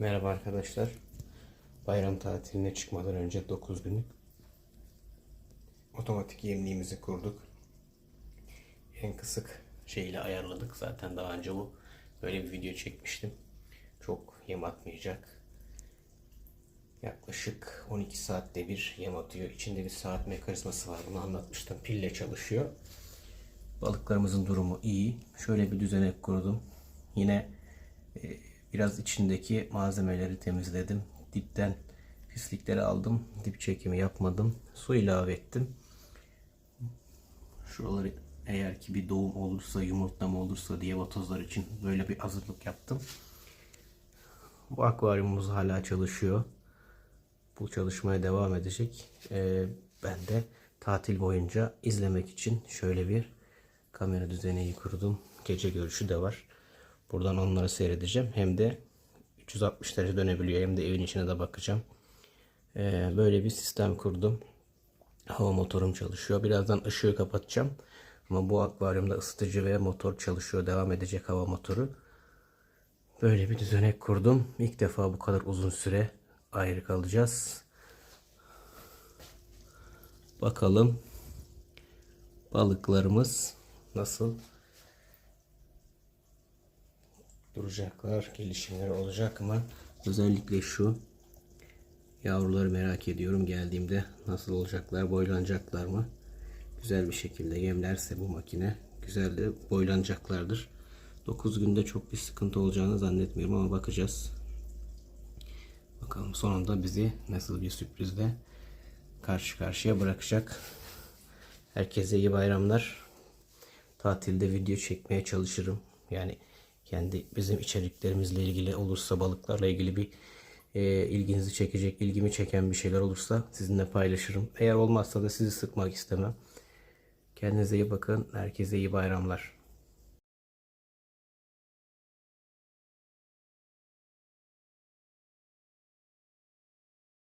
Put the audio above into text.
Merhaba arkadaşlar. Bayram tatiline çıkmadan önce 9 günlük otomatik yemliğimizi kurduk. En kısık şeyle ayarladık. Zaten daha önce bu böyle bir video çekmiştim. Çok yem atmayacak. Yaklaşık 12 saatte bir yem atıyor. İçinde bir saat mekanizması var. Bunu anlatmıştım. Pille çalışıyor. Balıklarımızın durumu iyi. Şöyle bir düzenek kurdum. Yine e, biraz içindeki malzemeleri temizledim. Dipten pislikleri aldım. Dip çekimi yapmadım. Su ilave ettim. Şuraları eğer ki bir doğum olursa, yumurtlama olursa diye vatozlar için böyle bir hazırlık yaptım. Bu akvaryumumuz hala çalışıyor. Bu çalışmaya devam edecek. Ee, ben de tatil boyunca izlemek için şöyle bir kamera düzeneği kurdum. Gece görüşü de var. Buradan onları seyredeceğim. Hem de 360 derece dönebiliyor. Hem de evin içine de bakacağım. Ee, böyle bir sistem kurdum. Hava motorum çalışıyor. Birazdan ışığı kapatacağım. Ama bu akvaryumda ısıtıcı ve motor çalışıyor. Devam edecek hava motoru. Böyle bir düzenek kurdum. İlk defa bu kadar uzun süre ayrı kalacağız. Bakalım balıklarımız nasıl duracaklar, gelişimleri olacak mı? Özellikle şu yavruları merak ediyorum. Geldiğimde nasıl olacaklar, boylanacaklar mı? Güzel bir şekilde yemlerse bu makine güzel de boylanacaklardır. 9 günde çok bir sıkıntı olacağını zannetmiyorum ama bakacağız. Bakalım sonunda bizi nasıl bir sürprizle karşı karşıya bırakacak. Herkese iyi bayramlar. Tatilde video çekmeye çalışırım. Yani kendi bizim içeriklerimizle ilgili olursa balıklarla ilgili bir e, ilginizi çekecek, ilgimi çeken bir şeyler olursa sizinle paylaşırım. Eğer olmazsa da sizi sıkmak istemem. Kendinize iyi bakın. Herkese iyi bayramlar.